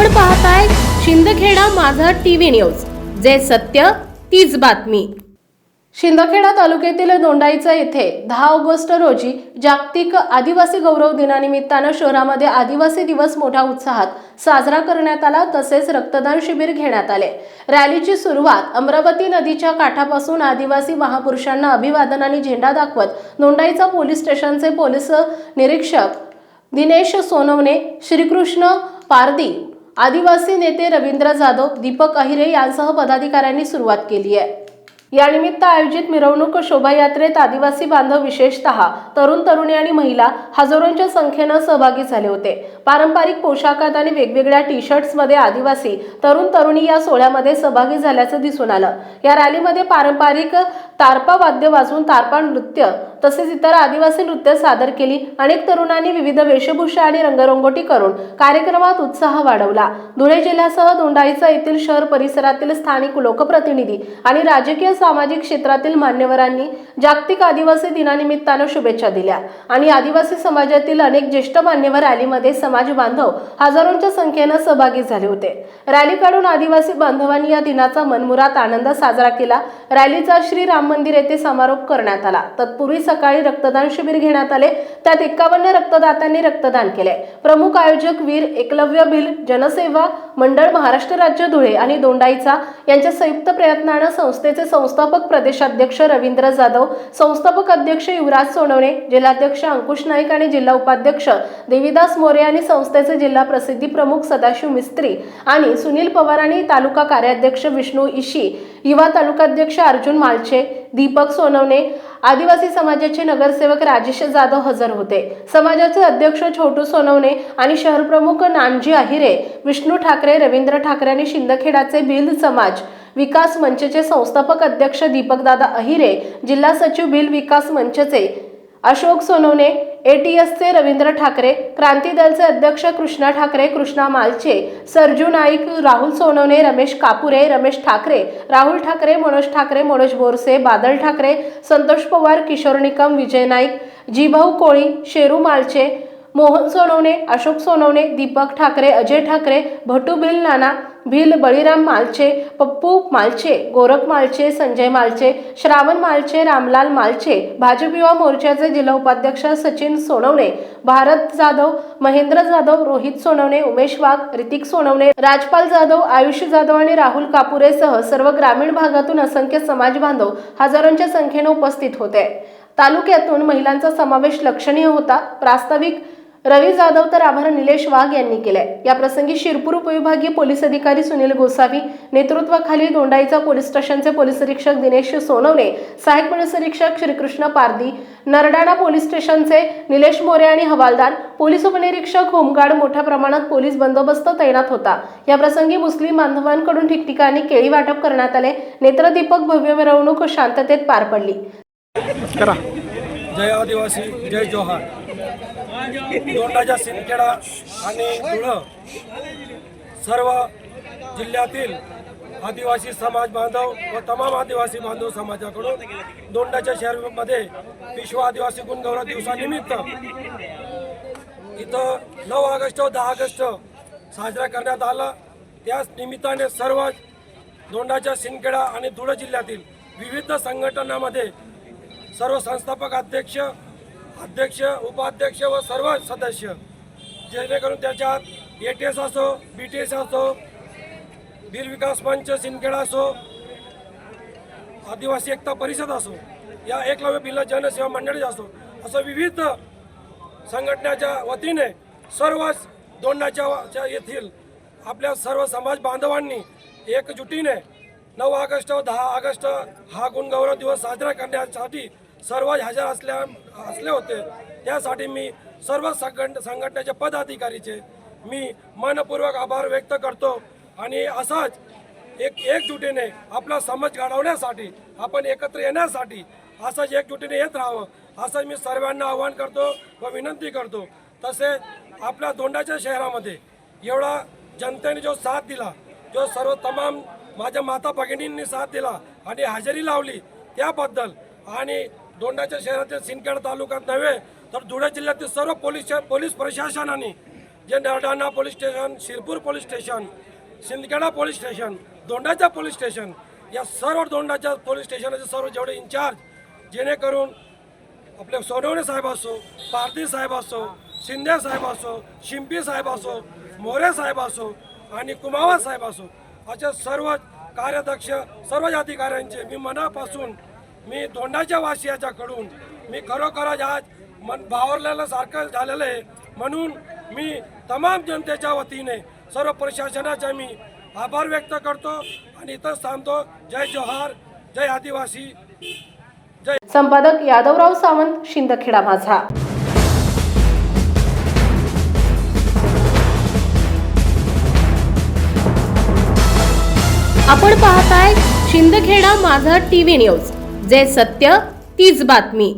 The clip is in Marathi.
आपण पाहताय शिंदखेडा माझा टीव्ही न्यूज. जे सत्य तीच बातमी. शिंदखेडा तालुक्यातील दोंडाईचा येथे दहा ऑगस्ट रोजी जागतिक आदिवासी गौरव दिनानिमित्तानं शहरामध्ये आदिवासी दिवस मोठ्या उत्साहात साजरा करण्यात आला तसेच रक्तदान शिबिर घेण्यात आले. रॅलीची सुरुवात अमरावती नदीच्या काठापासून आदिवासी महापुरुषांना अभिवादन आणि झेंडा दाखवत दोंडाईचा पोलीस स्टेशनचे पोलीस निरीक्षक दिनेश सोनवणे श्रीकृष्ण पारदी आदिवासी नेते रवींद्र जाधव दीपक अहिरे यांसह पदाधिकाऱ्यांनी सुरुवात केली आहे. यानिमित्त आयोजित मिरवणूक शोभायात्रेत आदिवासी बांधव विशेषतः तरुण तरुणी आणि महिला हजारोंच्या संख्येनं सहभागी झाले होते. पारंपरिक पोशाखात आणि वेगवेगळ्या टी शर्ट्समध्ये आदिवासी तरुण तरुणी या सोहळ्यामध्ये सहभागी झाल्याचं दिसून आलं. या रॅलीमध्ये पारंपरिक तारपा वाद्य वाजवून तारपा नृत्य तसेच इतर आदिवासी नृत्य सादर केली. अनेक तरुणांनी विविध वेशभूषा आणि रंगरंगोटी करून कार्यक्रमात उत्साह वाढवला. धुळे जिल्ह्यासह दोंडाईचा येथील शहर परिसरातील स्थानिक लोकप्रतिनिधी आणि राजकीय सामाजिक क्षेत्रातील मान्यवरांनी जागतिक आदिवासी दिनानिमित्तानं शुभेच्छा दिल्या. आणि आदिवासी समाजातील अनेक ज्येष्ठ मान्यवर रॅलीमध्ये समाज बांधव हजारोंच्या संख्येनं सहभागी झाले होते. रॅली काढून आदिवासी बांधवांनी या दिनाचा मनमुरात आनंद साजरा केला. रॅलीचा श्री राम मंदिर येथे समारोप करण्यात आला. तत्पूर्वी सकाळी रक्तदान शिबिर घेण्यात आले. त्यात एकावन्न रक्तदात्यांनी रक्तदान केले. प्रमुख आयोजक वीर एकलव्य भिल जनसेवा मंडळ महाराष्ट्र राज्य धुळे आणि दोंडाईचा यांच्या संयुक्त प्रयत्नानं संस्थेचे संस्थापक प्रदेशाध्यक्ष रवींद्र जाधव संस्थापक अध्यक्ष युवराज सोनवणे जिल्हाध्यक्ष अंकुश नाईक आणि जिल्हा उपाध्यक्ष देवीदास मोरे आणि संस्थेचे जिल्हा प्रसिद्धी प्रमुख सदाशिव मिस्त्री आणि सुनील पवार आणि तालुका कार्याध्यक्ष विष्णू इशी युवा तालुकाध्यक्ष अर्जुन मालचे दीपक सोनवणे आदिवासी समाजाचे नगरसेवक राजेश जाधव हजर होते. समाजाचे अध्यक्ष छोटू सोनवणे आणि शहरप्रमुख नानजी अहिरे विष्णू ठाकरे रवींद्र ठाकरे आणि शिंदखेडाचे भिल समाज विकास मंचचे संस्थापक अध्यक्ष दीपकदादा अहिरे जिल्हा सचिव भिल विकास मंचचे अशोक सोनवणे एटीएसचे रवींद्र ठाकरे क्रांती दलचे अध्यक्ष कृष्णा ठाकरे कृष्णा मालचे सरजू नाईक राहुल सोनवणे रमेश कापुरे रमेश ठाकरे राहुल ठाकरे मनोज ठाकरे मनोज बोरसे बादल ठाकरे संतोष पवार किशोर निकम विजय नाईक जीभाऊ कोळी शेरू मालचे मोहन सोनवणे अशोक सोनवणे दीपक ठाकरे अजय ठाकरे भटू भिल नाना भिल बळीराम मालचे पप्पू मालचे गोरख मालचे संजय मालचे श्रावण मालचे रामलाल मालचे भाजप युवा मोर्चाचे जिल्हा उपाध्यक्ष सचिन सोनवणे भारत जाधव महेंद्र जाधव रोहित सोनवणे उमेश वाघ ऋतिक सोनवणे राजपाल जाधव आयुष जाधव आणि राहुल कापुरेसह सर्व ग्रामीण भागातून असंख्य समाज बांधव हजारोंच्या संख्येने उपस्थित होते. तालुक्यातून महिलांचा समावेश लक्षणीय होता. प्रास्ताविक रवी जाधव तर आभार निलेश वाघ यांनी केले या प्रसंगी शिरपूर उपविभागीय पोलीस अधिकारी सुनील गोसावी नेतृत्वाखाली दोंडाईचा पोलीस स्टेशनचे पोलीस निरीक्षक दिनेश सोनवणे सहाय्यक पोलीस निरीक्षक श्रीकृष्ण पारदी नरडाणा पोलीस स्टेशनचे निलेश मोरे आणि हवालदार पोलीस उपनिरीक्षक होमगार्ड मोठ्या प्रमाणात पोलीस बंदोबस्त तैनात होता. या प्रसंगी मुस्लिम बांधवांकडून ठिकठिकाणी केळी वाटप करण्यात आले. नेत्रदीपक भव्य मिरवणूक शांततेत पार पडली. जय आदिवासी जय जोहार. दोंडाच्या सिंदखेडा आणि धुळं सर्व जिल्ह्यातील आदिवासी समाज बांधव व तमाम आदिवासी बांधव समाजाकडून दोंडाच्या शहरामध्ये विश्व आदिवासी गुणगौरव दिवसानिमित्त इथं नऊ ऑगस्ट व दहा ऑगस्ट साजरा करण्यात आला. त्याच निमित्ताने सर्व दोंडाच्या सिंदखेडा आणि धुळे जिल्ह्यातील विविध संघटनामध्ये सर्व संस्थापक अध्यक्ष अध्यक्ष उपाध्यक्ष व सर्व सदस्य जेणेकरून त्याच्यात ए टी एस असो बी टी एस असो बीर विकास मंच सिंदखेडा असो आदिवासी एकता परिषद असो या एकलव्य बिल्ला जनसेवा मंडळी असो असं विविध संघटनेच्या वतीने सर्व दोंडाच्या येथील आपल्या सर्व समाज बांधवांनी एकजुटीने नऊ ऑगस्ट व दहा ऑगस्ट हा गुणगौरव दिवस साजरा करण्यासाठी सर्व हजर असल्या असले होते. त्यासाठी मी सर्व संघट संघटनेच्या पदाधिकारीचे मी मनपूर्वक आभार व्यक्त करतो. आणि असाच एक एकजुटीने आपला समज घडवण्यासाठी आपण एकत्र येण्यासाठी असंच एकजुटीने येत राहावं असं मी सर्वांना आवाहन करतो व विनंती करतो. तसेच आपल्या दोंडाच्या शहरामध्ये एवढा जनतेने जो साथ दिला जो सर्व तमाम माझ्या माता भगिनींनी साथ दिला आणि हजेरी लावली त्याबद्दल आणि दोंडाच्या शहरातील सिंदखेड तालुक्यात नव्हे तर धुळे जिल्ह्यातील सर्व पोलीस पोलीस प्रशासनाने जे Nardana police station Shirpur police station Sindkheda police station दोंडाच्या police station या सर्व दोंडाच्या पोलीस स्टेशनाचे सर्व जेवढे इन्चार्ज जेणेकरून आपले सोनवणे साहेब असो पारधी साहेब असो शिंदे साहेब असो शिंपी साहेब असो मोरे साहेब असो आणि कुमावा साहेब असो असे सर्व कार्याध्यक्ष सर्व अधिकाऱ्यांचे मी मनापासून मी दोंडाच्या वासियाच्याकडून मी खरोखरच आज मन भावरलेलं सारखं झालेलं आहे. म्हणून मी तमाम जनतेच्या वतीने सर्व प्रशासनाचा मी आभार व्यक्त करतो आणि इथंच थांबतो जय जोहार जय आदिवासी जय संपादक यादवराव सावंत शिंदखेडा माझा. आपण पाहताय शिंदखेडा माझा टीव्ही न्यूज. जे सत्य तीच बातमी.